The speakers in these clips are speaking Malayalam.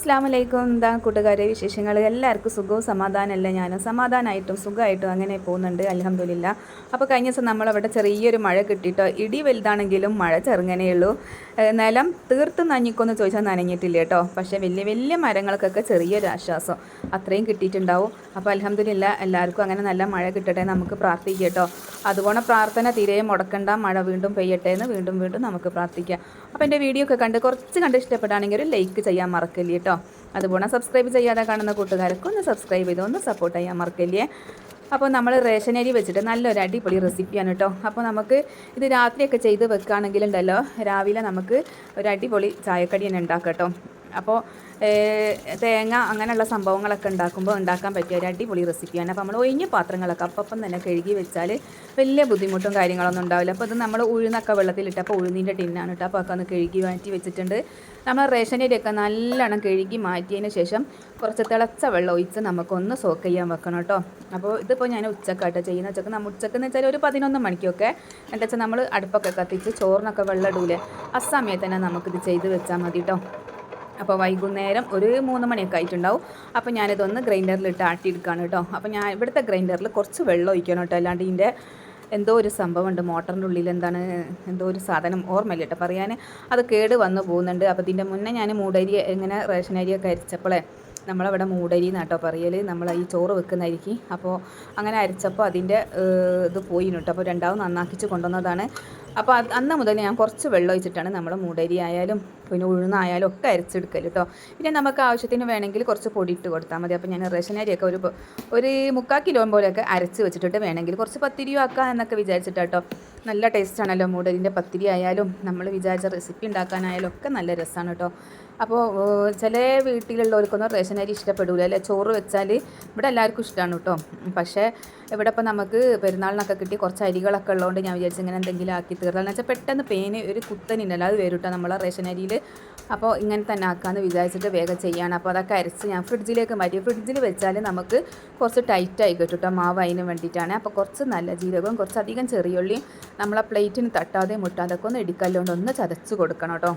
അസ്സാം വലൈക്കും എന്താ കൂട്ടുകാരെ വിശേഷങ്ങൾ? എല്ലാവർക്കും സുഖവും സമാധാനമല്ല ഞാൻ സമാധാനമായിട്ടും സുഖമായിട്ടും അങ്ങനെ പോകുന്നുണ്ട് അലഹമില്ല അപ്പോൾ കഴിഞ്ഞ ദിവസം നമ്മളവിടെ ചെറിയൊരു മഴ കിട്ടിയിട്ടോ ഇടി വലുതാണെങ്കിലും മഴ ചെറുങ്ങനെയുള്ളൂ നിലം തീർത്ത് നനഞ്ഞിക്കൊന്ന് ചോദിച്ചാൽ നനഞ്ഞിട്ടില്ല കേട്ടോ. പക്ഷേ വലിയ വലിയ മരങ്ങൾക്കൊക്കെ ചെറിയൊരു ആശ്വാസം. അത്രയും കിട്ടിയിട്ടുണ്ടാവും. അപ്പോൾ അലഹമില്ല എല്ലാവർക്കും അങ്ങനെ നല്ല മഴ കിട്ടട്ടെ നമുക്ക് പ്രാർത്ഥിക്കാം കേട്ടോ. അതുപോലെ പ്രാർത്ഥന തീരെ മുടക്കണ്ട മഴ വീണ്ടും പെയ്യട്ടെ എന്ന് വീണ്ടും വീണ്ടും നമുക്ക് പ്രാർത്ഥിക്കാം. അപ്പോൾ എന്റെ വീഡിയോ ഒക്കെ കണ്ട് കുറച്ച് കണ്ട് ഇഷ്ടപ്പെടുകയാണെങ്കിൽ ഒരു ലൈക്ക് ചെയ്യാൻ മറക്കില്ല കേട്ടോ. അതുപോലെ സബ്സ്ക്രൈബ് ചെയ്യാതെ കാണുന്ന കൂട്ടുകാർക്ക് ഒന്ന് സബ്സ്ക്രൈബ് ചെയ്ത് ഒന്ന് സപ്പോർട്ട് ചെയ്യാൻ മറക്കല്ലേ? അപ്പോൾ നമ്മൾ റേഷൻ അരി വെച്ചിട്ട് നല്ലൊരു അടിപൊളി റെസിപ്പിയാണ് കേട്ടോ അപ്പോൾ നമുക്ക് ഇത് രാത്രിയൊക്കെ ചെയ്ത് വെക്കുകയാണെങ്കിലുണ്ടല്ലോ രാവിലെ നമുക്ക് ഒരു അടിപൊളി ചായക്കടി തന്നെ ഉണ്ടാക്കാം കേട്ടോ അപ്പോൾ തേങ്ങ അങ്ങനെയുള്ള സംഭവങ്ങളൊക്കെ ഉണ്ടാക്കുമ്പോൾ ഉണ്ടാക്കാൻ പറ്റിയ ഒരു അടിപൊളി റെസിപ്പിയാണ്. അപ്പോൾ നമ്മൾ ഒഴിഞ്ഞ പാത്രങ്ങളൊക്കെ അപ്പം തന്നെ കഴുകി വെച്ചാൽ വലിയ ബുദ്ധിമുട്ടും കാര്യങ്ങളൊന്നും ഉണ്ടാവില്ല. അപ്പോൾ ഇത് നമ്മൾ ഉഴുന്നൊക്കെ വെള്ളത്തിലിട്ടപ്പോൾ ഉഴുന്നിന്റെ ടിന്നാണ് കേട്ടോ അപ്പോൾ ഒക്കെ ഒന്ന് കഴുകി മാറ്റി വെച്ചിട്ടുണ്ട്. നമ്മൾ റേഷൻ അരിയൊക്കെ നല്ലോണം കഴുകി മാറ്റിയതിന് ശേഷം കുറച്ച് തിളച്ച വെള്ളം ഒഴിച്ച് നമുക്കൊന്ന് സോക്ക് ചെയ്യാൻ വെക്കണം കേട്ടോ. അപ്പോൾ ഇതിപ്പോൾ ഞാൻ ഉച്ചക്കാട്ടോ ചെയ്യുന്ന ഉച്ചയ്ക്ക് നമ്മൾ ഉച്ചയ്ക്ക് എന്ന് വെച്ചാൽ ഒരു പതിനൊന്ന് മണിക്കൊക്കെ എന്താ വെച്ചാൽ നമ്മൾ അടുപ്പൊക്കെ കത്തിച്ച് ചോറിനൊക്കെ വെള്ളം ഇടൂലേ ആ സമയത്ത് തന്നെ നമുക്കിത് ചെയ്ത് വെച്ചാൽ മതി കേട്ടോ. അപ്പോൾ വൈകുന്നേരം ഒരു മൂന്ന് മണിയൊക്കെ ആയിട്ടുണ്ടാവും. അപ്പോൾ ഞാനിതൊന്ന് ഗ്രൈൻഡറിലിട്ട് ആട്ടിയെടുക്കുകയാണ് കേട്ടോ. അപ്പോൾ ഞാൻ ഇവിടുത്തെ ഗ്രൈൻഡറിൽ കുറച്ച് വെള്ളം ഒഴിക്കണം കേട്ടോ. അല്ലാണ്ട് ഇതിന്റെ എന്തോ ഒരു സംഭവമുണ്ട്. മോട്ടറിന്റെ ഉള്ളിൽ എന്താണ് എന്തോ ഒരു സാധനം ഓർമ്മയില്ല കേട്ടോ. പറയാൻ അത് കേട് വന്നു പോകുന്നുണ്ട്. അപ്പോൾ ഇതിന്റെ മുന്നേ ഞാൻ മൂടരി ഇങ്ങനെ റേഷൻ അരിയൊക്കെ അരിച്ചപ്പോഴേ നമ്മളവിടെ മൂടരി എന്നാട്ടോ പറയൽ നമ്മൾ ഈ ചോറ് വെക്കുന്ന അരിക്ക് അപ്പോൾ അങ്ങനെ അരിച്ചപ്പോൾ അതിന്റെ ഇത് പോയി കേട്ടോ. അപ്പോൾ രണ്ടാവും നന്നാക്കിച്ച് കൊണ്ടുവന്നതാണ്. അപ്പോൾ അന്ന് മുതൽ ഞാൻ കുറച്ച് വെള്ളം ഒഴിച്ചിട്ടാണ് നമ്മൾ മൂടരി ആയാലും പിന്നെ ഉഴുന്നായാലും ഒക്കെ അരച്ചെടുക്കൽ കേട്ടോ പിന്നെ നമുക്ക് ആവശ്യത്തിന് വേണമെങ്കിൽ കുറച്ച് പൊടി ഇട്ട് കൊടുത്താൽ മതി. അപ്പോൾ ഞാൻ റേഷൻ അരിയൊക്കെ ഒരു ഒരു മുക്കാൽ കിലോ പോലെയൊക്കെ അരച്ച് വെച്ചിട്ടിട്ട് വേണമെങ്കിൽ കുറച്ച് പത്തിരിയോ ആക്കാം എന്നൊക്കെ വിചാരിച്ചിട്ടാട്ടോ നല്ല ടേസ്റ്റാണല്ലോ മൂടരിന്റെ പത്തിരി ആയാലും നമ്മൾ വിചാരിച്ച റെസിപ്പി ഉണ്ടാക്കാനായാലും ഒക്കെ നല്ല രസമാണ് കേട്ടോ അപ്പോൾ ചില വീട്ടിലുള്ളവർക്കൊന്നും റേഷൻ അരി ഇഷ്ടപ്പെടില്ല അല്ലേ? ചോറ് വെച്ചാൽ ഇവിടെ എല്ലാവർക്കും ഇഷ്ടമാണ് കേട്ടോ പക്ഷേ ഇവിടെ ഇപ്പോൾ നമുക്ക് പെരുന്നാളിനൊക്കെ കിട്ടി കുറച്ച് അരികളൊക്കെ ഉള്ളതുകൊണ്ട് ഞാൻ വിചാരിച്ചു ഇങ്ങനെ എന്തെങ്കിലും ആക്കി തീർത്താന്ന് വെച്ചാൽ പെട്ടെന്ന് പേന് ഒരു കുത്തനുണ്ടല്ലോ അത് വരും കേട്ടോ നമ്മളെ റേഷൻ അരിയിൽ അപ്പോൾ ഇങ്ങനെ തന്നെ ആക്കാമെന്ന് വിചാരിച്ചിട്ട് വേഗം ചെയ്യാണ്. അപ്പോൾ അതൊക്കെ അരച്ച് ഞാൻ ഫ്രിഡ്ജിലേക്ക് മാറ്റി. ഫ്രിഡ്ജിൽ വെച്ചാൽ നമുക്ക് കുറച്ച് ടൈറ്റായി കിട്ടും മാവ് അതിന് വേണ്ടിയിട്ടാണ്. അപ്പോൾ കുറച്ച് നല്ല ജീരകവും കുറച്ച് അധികം ചെറിയുള്ളിയും നമ്മളെ പ്ലേറ്റിന് തട്ടാതെ മുട്ടാതൊക്കെ ഒന്ന് എടുക്കല്ലോണ്ട് ഒന്ന് ചതച്ച് കൊടുക്കണം കേട്ടോ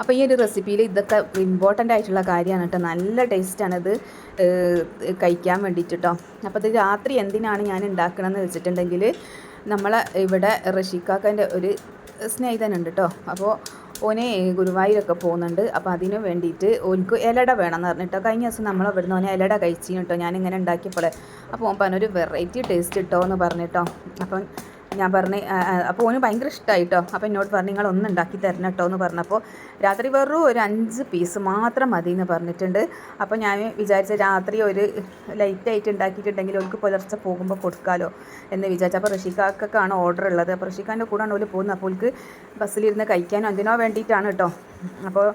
അപ്പോൾ ഈ ഒരു റെസിപ്പിയിൽ ഇതൊക്കെ ഇമ്പോർട്ടന്റ് ആയിട്ടുള്ള കാര്യമാണ് കേട്ടോ നല്ല ടേസ്റ്റാണിത് കഴിക്കാൻ വേണ്ടിയിട്ട് കേട്ടോ അപ്പോൾ ഇത് രാത്രി എന്തിനാണ് ഞാൻ ഉണ്ടാക്കണമെന്ന് വെച്ചിട്ടുണ്ടെങ്കിൽ നമ്മളെ ഇവിടെ റഷീക്കാക്കന്റെ ഒരു സ്നേഹിതനുണ്ട് കേട്ടോ അപ്പോൾ ഓനെ ഗുരുവായൂരൊക്കെ പോകുന്നുണ്ട്. അപ്പോൾ അതിന് വേണ്ടിയിട്ട് ഓനിക്ക് ഇലട വേണമെന്ന് പറഞ്ഞിട്ടോ കഴിഞ്ഞ ദിവസം നമ്മൾ അവിടുന്ന് ഓനെ ഇലട കഴിച്ചു കേട്ടോ ഞാനിങ്ങനെ ഉണ്ടാക്കിയപ്പോൾ അപ്പോൾ ഓൻ പറഞ്ഞൊരു വെറൈറ്റി ടേസ്റ്റ് ഇട്ടോ എന്ന് പറഞ്ഞിട്ടോ അപ്പം ഞാൻ പറഞ്ഞ് അപ്പോൾ ഓന് ഭയങ്കര ഇഷ്ടമായി കേട്ടോ അപ്പോൾ എന്നോട് പറഞ്ഞു നിങ്ങൾ ഒന്ന് ഉണ്ടാക്കി തരണം കേട്ടോ എന്ന് പറഞ്ഞപ്പോൾ രാത്രി വെറും ഒരു അഞ്ച് പീസ് മാത്രം മതി എന്ന് പറഞ്ഞിട്ടുണ്ട്. അപ്പോൾ ഞാൻ വിചാരിച്ച രാത്രി ഒരു ലൈറ്റായിട്ട് ഉണ്ടാക്കിയിട്ടുണ്ടെങ്കിൽ അവർക്ക് പുലർച്ചെ പോകുമ്പോൾ കൊടുക്കാമല്ലോ എന്ന് വിചാരിച്ചു. അപ്പോൾ ഋഷിക്കാക്കൊക്കെയാണ് ഓർഡർ ഉള്ളത്. അപ്പോൾ ഋഷിക്കാന്റെ കൂടെയാണ് ഓൽ പോകുന്നത്. അപ്പോൾ ഓൽക്ക് ബസ്സിലിരുന്ന് കഴിക്കാനോ എന്തിനോ വേണ്ടിയിട്ടാണ് കേട്ടോ അപ്പോൾ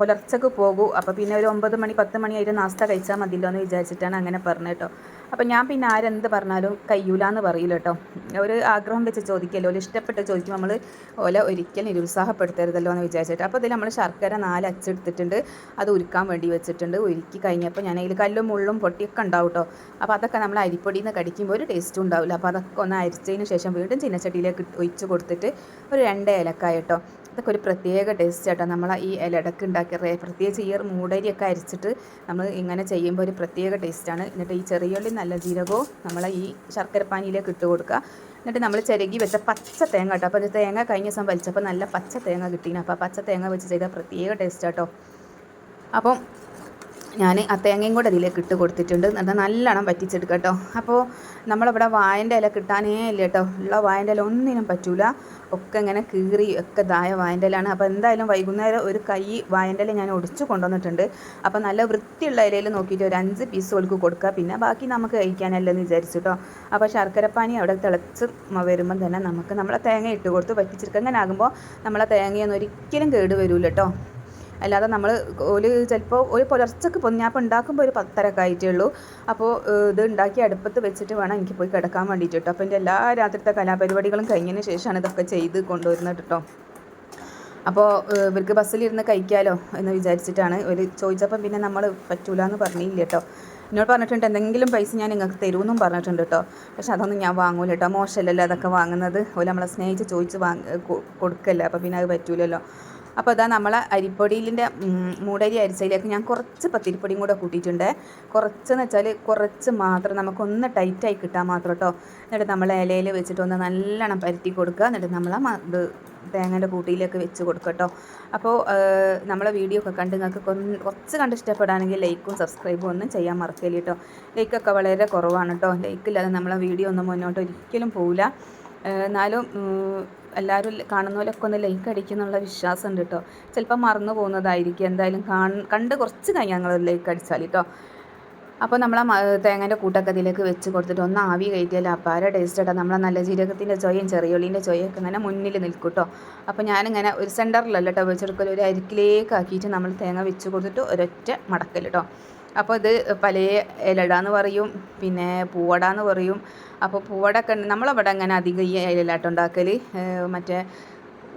പുലർച്ചക്ക് പോകൂ. അപ്പോൾ പിന്നെ ഒരു ഒമ്പത് മണി പത്ത് മണി ആയിട്ട് നാസ്ത കഴിച്ചാൽ മതിയല്ലോ എന്ന് വിചാരിച്ചിട്ടാണ് അങ്ങനെ പറഞ്ഞത് കേട്ടോ അപ്പോൾ ഞാൻ പിന്നെ ആരെന്ത് പറഞ്ഞാലും കയ്യൂല എന്ന് പറയില്ല കേട്ടോ ഒരു ആഗ്രഹം വെച്ച് ചോദിക്കല്ലോ ഒരു ഇഷ്ടപ്പെട്ട് ചോദിക്കും നമ്മൾ ഓല ഒരിക്കലും നിരുത്സാഹപ്പെടുത്തരുതല്ലോ എന്ന് വിചാരിച്ചിട്ട്. അപ്പോൾ ഇതിൽ നമ്മൾ ശർക്കര നാല് അച്ചെടുത്തിട്ടുണ്ട് അത് ഉരുക്കാൻ വേണ്ടി വെച്ചിട്ടുണ്ട്. ഉരുക്കി കഴിഞ്ഞപ്പോൾ ഞാൻ അതിൽ കല്ലും മുള്ളും പൊട്ടിയൊക്കെ ഉണ്ടാവും കേട്ടോ അപ്പോൾ അതൊക്കെ നമ്മൾ അരിപ്പൊടിയിൽ നിന്ന് കടിക്കുമ്പോൾ ഒരു ടേസ്റ്റും ഉണ്ടാവില്ല. അപ്പോൾ അതൊക്കെ ഒന്ന് അരിച്ചതിന് ശേഷം വീണ്ടും ചിന്നച്ചട്ടിയിലേക്ക് ഒഴിച്ച് കൊടുത്തിട്ട് ഒരു രണ്ട് ഏലക്കായ ഇതൊക്കെ ഒരു പ്രത്യേക ടേസ്റ്റ് ആട്ടോ. നമ്മൾ ഈ ഇലടക്ക് ഉണ്ടാക്കിയ പ്രത്യേകിച്ച് ഈ മൂടരിയൊക്കെ അരിച്ചിട്ട് നമ്മൾ ഇങ്ങനെ ചെയ്യുമ്പോൾ ഒരു പ്രത്യേക ടേസ്റ്റാണ് എന്നിട്ട് ഈ ചെറിയുള്ളി നല്ല ജീരകവും നമ്മൾ ഈ ശർക്കരപ്പാനിയിലേക്ക് ഇട്ട് കൊടുക്കുക എന്നിട്ട് നമ്മൾ ചിരകി വെച്ച പച്ച തേങ്ങ കേട്ടോ. അപ്പോൾ ഒരു തേങ്ങ കഴിഞ്ഞ ദിവസം വലിച്ചപ്പോൾ നല്ല പച്ച തേങ്ങ കിട്ടീന്. അപ്പോൾ പച്ച തേങ്ങ വെച്ച് ചെയ്ത പ്രത്യേക ടേസ്റ്റ് കേട്ടോ അപ്പം ഞാൻ ആ തേങ്ങയും കൂടെ അതിലേക്ക് ഇട്ട് കൊടുത്തിട്ടുണ്ട്. എന്നിട്ട് നല്ലോണം വറ്റിച്ചെടുക്കുക കേട്ടോ. അപ്പോൾ നമ്മളിവിടെ വായന്റെ ഇല കിട്ടാനേ ഇല്ല കേട്ടോ. ഉള്ള വായന്റെ ഇല ഒന്നിനും പറ്റൂല. ഒക്കെ ഇങ്ങനെ കീറി ഒക്കെ ഇതായ വായന്റെ ഇലയാണ്. അപ്പോൾ എന്തായാലും വൈകുന്നേരം ഒരു കൈ വായന്റെ ഇല ഞാൻ ഒടിച്ചു കൊണ്ടുവന്നിട്ടുണ്ട്. അപ്പോൾ നല്ല വൃത്തിയുള്ള ഇലയിൽ നോക്കിയിട്ട് ഒരു അഞ്ച് പീസ് ഓൾക്ക് കൊടുക്കുക പിന്നെ ബാക്കി നമുക്ക് കഴിക്കാനല്ലെന്ന് വിചാരിച്ചു കേട്ടോ അപ്പോൾ ശർക്കരപ്പാനി അവിടെ തിളച്ച് വരുമ്പം തന്നെ നമുക്ക് നമ്മളെ തേങ്ങ ഇട്ട് കൊടുത്ത് വറ്റിച്ചെടുക്കുക അങ്ങനെ ആകുമ്പോൾ നമ്മളെ തേങ്ങയൊന്നും ഒരിക്കലും കേട് വരില്ല കേട്ടോ അല്ലാതെ നമ്മൾ ഒരു ചിലപ്പോൾ ഒരു പുലർച്ചക്ക് പൊന്ന് ഞാൻ ഉണ്ടാക്കുമ്പോൾ ഒരു പത്തരക്ക ആയിട്ടേ ഉള്ളൂ അപ്പോൾ ഇത് ഉണ്ടാക്കി അടുപ്പത്ത് വെച്ചിട്ട് വേണം എനിക്ക് പോയി കിടക്കാൻ വേണ്ടിയിട്ട് കേട്ടോ അപ്പോൾ എന്റെ എല്ലാ രാത്രിത്തെ കലാപരിപാടികളും കഴിഞ്ഞതിന് ശേഷമാണ് ഇതൊക്കെ ചെയ്ത് കൊണ്ടുവരുന്നത് കേട്ടോ അപ്പോൾ ഇവർക്ക് ബസ്സിലിരുന്ന് കഴിക്കാമല്ലോ എന്ന് വിചാരിച്ചിട്ടാണ് ഒരു ചോദിച്ചപ്പം പിന്നെ നമ്മൾ പറ്റൂല എന്ന് പറഞ്ഞില്ല കേട്ടോ എന്നോട് പറഞ്ഞിട്ടുണ്ട് എന്തെങ്കിലും പൈസ ഞാൻ നിങ്ങൾക്ക് തരുമെന്നും പറഞ്ഞിട്ടുണ്ട് കേട്ടോ പക്ഷെ അതൊന്നും ഞാൻ വാങ്ങൂല കേട്ടോ മോശമല്ലല്ലോ അതൊക്കെ വാങ്ങുന്നത്. ഓല നമ്മളെ സ്നേഹിച്ച് ചോദിച്ച് വാങ്ങ കൊടുക്കല്ലേ. അപ്പോൾ പിന്നെ അത് പറ്റൂലല്ലോ. അപ്പോൾ അതാ നമ്മൾ അരിപ്പൊടിയിലിന്റെ മൂടരി അരിച്ചതിലേക്ക് ഞാൻ കുറച്ച് പത്തിരിപ്പൊടിയും കൂടെ കൂട്ടിയിട്ടുണ്ട്. കുറച്ചെന്ന് വെച്ചാൽ കുറച്ച് മാത്രം നമുക്കൊന്ന് ടൈറ്റായി കിട്ടാൻ മാത്രം കേട്ടോ എന്നിട്ട് നമ്മൾ ഇലയിൽ വെച്ചിട്ട് ഒന്ന് നല്ലോണം പരത്തി കൊടുക്കുക. എന്നിട്ട് നമ്മൾ ഇത് തേങ്ങേന്റെ കൂട്ടിയിലേക്ക് വെച്ച് കൊടുക്കുക കേട്ടോ അപ്പോൾ നമ്മളെ വീഡിയോ ഒക്കെ കണ്ട് നിങ്ങൾക്ക് കുറച്ച് കണ്ട് ഇഷ്ടപ്പെടുകയാണെങ്കിൽ ലൈക്കും സബ്സ്ക്രൈബും ഒന്നും ചെയ്യാൻ മറക്കല്ലേ കേട്ടോ ലൈക്കൊക്കെ വളരെ കുറവാണ് കേട്ടോ ലൈക്കില്ലാതെ നമ്മളെ വീഡിയോ ഒന്നും മുന്നോട്ട് ഒരിക്കലും പോവില്ല. എന്നാലും എല്ലാവരും കാണുന്ന പോലെയൊക്കെ ഒന്ന് ലൈക്ക് അടിക്കുന്നുള്ള വിശ്വാസമുണ്ട് കേട്ടോ ചിലപ്പോൾ മറന്നു പോകുന്നതായിരിക്കും. എന്തായാലും കണ്ട് കുറച്ച് കഴിഞ്ഞാൽ ഞങ്ങൾ ലൈക്ക് അടിച്ചാൽ കേട്ടോ അപ്പോൾ നമ്മൾ തേങ്ങേന്റെ കൂട്ടൊക്കെ ഇതിലേക്ക് വെച്ച് കൊടുത്തിട്ട് ഒന്ന് ആവി കയറ്റിയാൽ അപ്പാര ടേസ്റ്റ് കേട്ടോ നമ്മളെ നല്ല ജീരകത്തിന്റെ ചൊയ്യും ചെറിയുള്ളിന്റെ ചൊയ്യൊക്കെ ഇങ്ങനെ മുന്നിൽ നിൽക്കും കേട്ടോ അപ്പോൾ ഞാനിങ്ങനെ ഒരു സെന്ററിലല്ല കേട്ടോ വെച്ചെടുക്കൽ ഒരു അരിക്കിലേക്ക് ആക്കിയിട്ട് നമ്മൾ തേങ്ങ വെച്ച് കൊടുത്തിട്ട് ഒരൊറ്റ മടക്കൽ കേട്ടോ അപ്പോൾ ഇത് പല ഇലട എന്ന് പറയും പിന്നെ പൂവട എന്ന് പറയും. അപ്പോൾ പൂവടൊക്കെ നമ്മളവിടെ അങ്ങനെ അധികം ഈ ഇലയിലാട്ടോ ഉണ്ടാക്കൽ മറ്റേ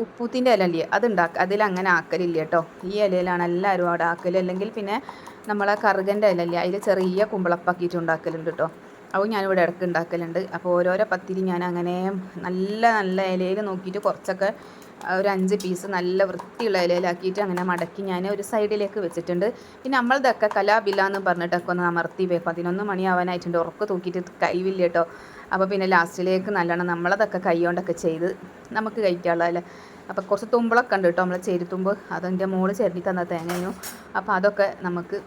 ഉപ്പൂത്തിന്റെ ഇല അല്ലേ അത് ഉണ്ടാക്കുക അതിലങ്ങനെ ആക്കലില്ല കേട്ടോ. ഈ ഇലയിലാണ് എല്ലാവരും അവിടെ ആക്കൽ അല്ലെങ്കിൽ പിന്നെ നമ്മളെ കറുകന്റെ ഇലല്ലേ അതിൽ ചെറിയ കുമ്പളപ്പാക്കിയിട്ട് ഉണ്ടാക്കലുണ്ട് കേട്ടോ. അപ്പോൾ ഞാനിവിടെ ഇടയ്ക്ക് ഉണ്ടാക്കലുണ്ട് അപ്പോൾ ഓരോരോ പത്തിരി ഞാൻ അങ്ങനെ നല്ല നല്ല ഇലയിൽ നോക്കിയിട്ട് കുറച്ചൊക്കെ ഒരു അഞ്ച് പീസ് നല്ല വൃത്തിയുള്ള ഇലയിലാക്കിയിട്ട് അങ്ങനെ മടക്കി ഞാൻ ഒരു സൈഡിലേക്ക് വെച്ചിട്ടുണ്ട്. പിന്നെ നമ്മളിതൊക്കെ കലാബില്ല എന്ന് പറഞ്ഞിട്ടൊക്കെ ഒന്ന് അമർത്തി വേ പതിനൊന്ന് മണിയാവാനായിട്ടുണ്ട്. ഉറക്കം തൂക്കിയിട്ട് കൈവില്ല കേട്ടോ. അപ്പോൾ പിന്നെ ലാസ്റ്റിലേക്ക് നല്ലോണം നമ്മളതൊക്കെ കൈ കൊണ്ടൊക്കെ ചെയ്ത് നമുക്ക് കഴിക്കാനുള്ളതല്ലേ അപ്പോൾ കുറച്ച് തുമ്പളൊക്കെ ഉണ്ട് കേട്ടോ. നമ്മൾ ചേരുത്തുമ്പ് അതിന്റെ മോൾ ചേർത്തി തന്ന തേങ്ങയും. അപ്പോൾ അതൊക്കെ നമുക്ക്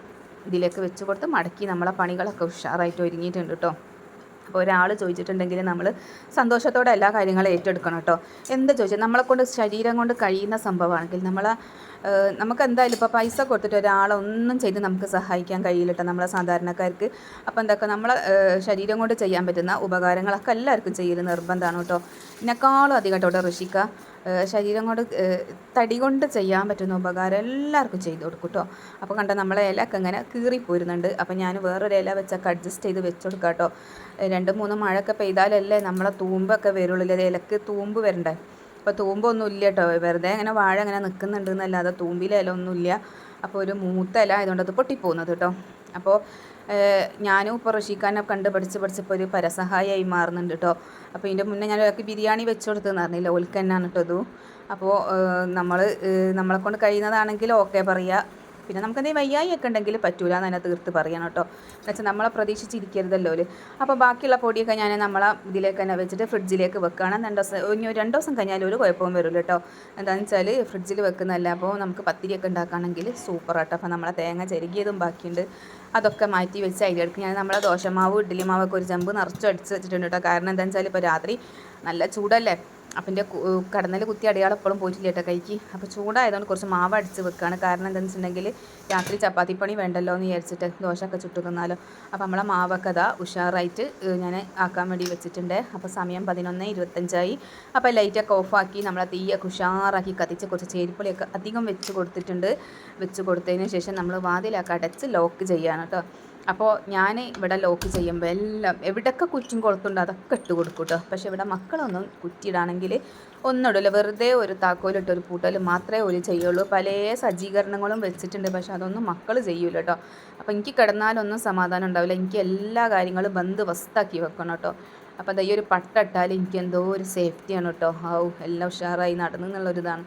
ഇതിലേക്ക് വെച്ച് കൊടുത്ത് മടക്കി നമ്മളെ പണികളൊക്കെ ഉഷാറായിട്ട് ഒരുങ്ങിയിട്ടുണ്ട് കേട്ടോ. ഒരാൾ ചോദിച്ചിട്ടുണ്ടെങ്കിൽ നമ്മൾ സന്തോഷത്തോടെ എല്ലാ കാര്യങ്ങളും ഏറ്റെടുക്കണം കേട്ടോ. എന്ത് ചോദിച്ചാൽ നമ്മളെ കൊണ്ട് ശരീരം കൊണ്ട് കഴിയുന്ന സംഭവമാണെങ്കിൽ നമ്മൾ നമുക്ക് എന്തായാലും ഇപ്പോൾ പൈസ കൊടുത്തിട്ട് ഒരാളെ ഒന്നും ചെയ്ത് നമുക്ക് സഹായിക്കാൻ കഴിയില്ല കേട്ടോ നമ്മളെ സാധാരണക്കാർക്ക്. അപ്പോൾ എന്തൊക്കെ നമ്മളെ ശരീരം കൊണ്ട് ചെയ്യാൻ പറ്റുന്ന ഉപകാരങ്ങളൊക്കെ എല്ലാവർക്കും ചെയ്യൽ നിർബന്ധമാണ് കേട്ടോ. എന്നെക്കാളും അധികം കേട്ടോ ഋഷിക്ക. ശരീരം കൊണ്ട് തടി കൊണ്ട് ചെയ്യാൻ പറ്റുന്ന ഉപകാരം എല്ലാവർക്കും ചെയ്ത് കൊടുക്കും കേട്ടോ അപ്പോൾ കണ്ട നമ്മളെ ഇലയൊക്കെ ഇങ്ങനെ കീറിപ്പോരുന്നുണ്ട്. അപ്പോൾ ഞാൻ വേറൊരു ഇല വെച്ചൊക്കെ അഡ്ജസ്റ്റ് ചെയ്ത് വെച്ച് കൊടുക്കാം കേട്ടോ രണ്ട് മൂന്ന് മഴയൊക്കെ പെയ്താലല്ലേ നമ്മളെ തൂമ്പൊക്കെ വരുള്ളൂ. ഇലക്ക് തൂമ്പ് വരണ്ടേ? അപ്പോൾ തൂമ്പൊന്നും ഇല്ല കേട്ടോ വെറുതെ അങ്ങനെ വാഴ അങ്ങനെ നിൽക്കുന്നുണ്ട് എന്നല്ലാതെ തൂമ്പിലെ ഇല ഒന്നുമില്ല അപ്പോൾ ഒരു മൂത്ത ഇല ആയതുകൊണ്ട് അത് പൊട്ടിപ്പോകുന്നത് കേട്ടോ അപ്പോൾ ഞാനും ഇപ്പോൾ റഷീഖാനെ കണ്ട് പഠിച്ച് പഠിച്ചപ്പോൾ ഒരു പരസഹായമായി മാറുന്നുണ്ട് കേട്ടോ അപ്പോൾ ഇതിന്റെ മുന്നേ ഞാൻ ഒരാൾക്ക് ബിരിയാണി വെച്ച് കൊടുത്തെന്ന് പറഞ്ഞില്ല ഓൽക്കന്നാണ് കേട്ടോ ഇതും. അപ്പോൾ നമ്മൾ നമ്മളെ കൊണ്ട് കഴിയുന്നതാണെങ്കിൽ ഓക്കെ പറയുക പിന്നെ നമുക്ക് എന്തെങ്കിലും വയ്യായി ഒക്കെ ഉണ്ടെങ്കിൽ പറ്റൂല എന്ന് തന്നെ തീർത്ത് പറയണം കേട്ടോ എന്നുവെച്ചാൽ നമ്മളെ പ്രതീക്ഷിച്ചിരിക്കരുതല്ലോ ഒരു അപ്പോൾ ബാക്കിയുള്ള പൊടിയൊക്കെ ഞാൻ നമ്മളെ ഇതിലേക്ക് തന്നെ വെച്ചിട്ട് ഫ്രിഡ്ജിലേക്ക് വെക്കുകയാണ് രണ്ട് ദിവസം ഇനി രണ്ട് ദിവസം കഴിഞ്ഞാൽ ഒരു കുഴപ്പവും വരില്ല കേട്ടോ എന്താണെന്ന് വെച്ചാൽ ഫ്രിഡ്ജിൽ വെക്കുന്നതല്ല. അപ്പോൾ നമുക്ക് പത്തിരിയൊക്കെ ഉണ്ടാക്കുകയാണെങ്കിൽ സൂപ്പർ കേട്ടോ അപ്പോൾ നമ്മളെ തേങ്ങ ചെരുകിയതും ബാക്കിയുണ്ട്. അതൊക്കെ മാറ്റി വെച്ച് അതിലെടുക്ക് ഞാൻ നമ്മളെ ദോശമാവ് ഇഡ്ഡലി മാവൊക്കെ ഒരു ചെമ്പ് നിറച്ച് അടിച്ച് വെച്ചിട്ടുണ്ട് കേട്ടോ. കാരണം എന്താണെന്ന് വെച്ചാൽ ഇപ്പോൾ രാത്രി നല്ല ചൂടല്ലേ? അപ്പം എന്റെ കടന്നൽ കുത്തി അടയാളം എപ്പോഴും പോയിട്ടില്ല കേട്ടോ കൈക്ക്. അപ്പോൾ ചൂടായതുകൊണ്ട് കുറച്ച് മാവ് അടിച്ച് വെക്കുകയാണ് കാരണം എന്താണെന്ന് വെച്ചിട്ടുണ്ടെങ്കിൽ രാത്രി ചപ്പാത്തി പണി വേണ്ടല്ലോ എന്ന് വിചാരിച്ചിട്ട് ദോശയൊക്കെ ചുട്ടു തിന്നാലോ. അപ്പോൾ നമ്മളെ മാവൊക്കെ അതാ ഉഷാറായിട്ട് ഞാൻ ആക്കാൻ വേണ്ടി വെച്ചിട്ടുണ്ട്. അപ്പോൾ സമയം പതിനൊന്ന് ഇരുപത്തഞ്ചായി. അപ്പോൾ ലൈറ്റൊക്കെ ഓഫാക്കി നമ്മളെ തീയൊക്കെ ഉഷാറാക്കി കത്തിച്ച് കുറച്ച് ചേരിപ്പൊളിയൊക്കെ അധികം വെച്ച് കൊടുത്തിട്ടുണ്ട്. വെച്ച് കൊടുത്തതിന് ശേഷം നമ്മൾ വാതിലൊക്കെ അടച്ച് ലോക്ക് ചെയ്യാണ് കേട്ടോ അപ്പോൾ ഞാൻ ഇവിടെ ലോക്ക് ചെയ്യുമ്പോൾ എല്ലാം എവിടെയൊക്കെ കുറ്റും കൊളുത്തുണ്ട് അതൊക്കെ ഇട്ട് കൊടുക്കും കേട്ടോ പക്ഷേ ഇവിടെ മക്കളൊന്നും കുറ്റിയിടാണെങ്കിൽ ഒന്നിടില്ല വെറുതെ ഒരു താക്കോലിട്ട് ഒരു പൂട്ടൽ മാത്രമേ ഒരു ചെയ്യുള്ളൂ. പല സജ്ജീകരണങ്ങളും വെച്ചിട്ടുണ്ട്. പക്ഷേ അതൊന്നും മക്കൾ ചെയ്യൂല കേട്ടോ അപ്പോൾ എനിക്ക് കിടന്നാലൊന്നും സമാധാനം ഉണ്ടാവില്ല. എനിക്ക് എല്ലാ കാര്യങ്ങളും ബന്ധവസ്താക്കി വെക്കണം കേട്ടോ അപ്പോൾ ഈ ഒരു പട്ടിട്ടാൽ എനിക്ക് എന്തോ ഒരു സേഫ്റ്റിയാണ് കേട്ടോ ഔ എല്ലാം ഉഷാറായി നടന്നു എന്നുള്ളൊരിതാണ്.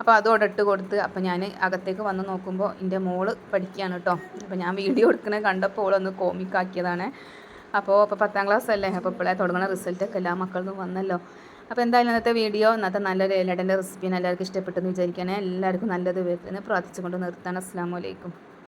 അപ്പോൾ അതോടെ ഇട്ട് കൊടുത്ത്. അപ്പോൾ ഞാൻ അകത്തേക്ക് വന്ന് നോക്കുമ്പോൾ എന്റെ മോൾ പഠിക്കുകയാണ് കേട്ടോ അപ്പോൾ ഞാൻ വീഡിയോ എടുക്കണേ കണ്ടപ്പോൾ ഓളൊന്ന് കോമിക്കാക്കിയതാണ്. അപ്പോൾ ഇപ്പോൾ പത്താം ക്ലാസ് അല്ലേ? അപ്പോൾ ഇപ്പോഴേ തുടങ്ങുന്ന റിസൾട്ടൊക്കെ എല്ലാ മക്കളും വന്നല്ലോ. അപ്പോൾ എന്തായാലും ഇന്നത്തെ വീഡിയോ ഇന്നത്തെ നല്ലൊരു ഏലടന്റെ റെസിപ്പിയാണ് എല്ലാവർക്കും ഇഷ്ടപ്പെട്ടെന്ന് വിചാരിക്കണേ എല്ലാവർക്കും നല്ലത് വരുന്നത് പ്രാർത്ഥിച്ചുകൊണ്ട് നിർത്താൻ അസ്സാം വലൈക്കും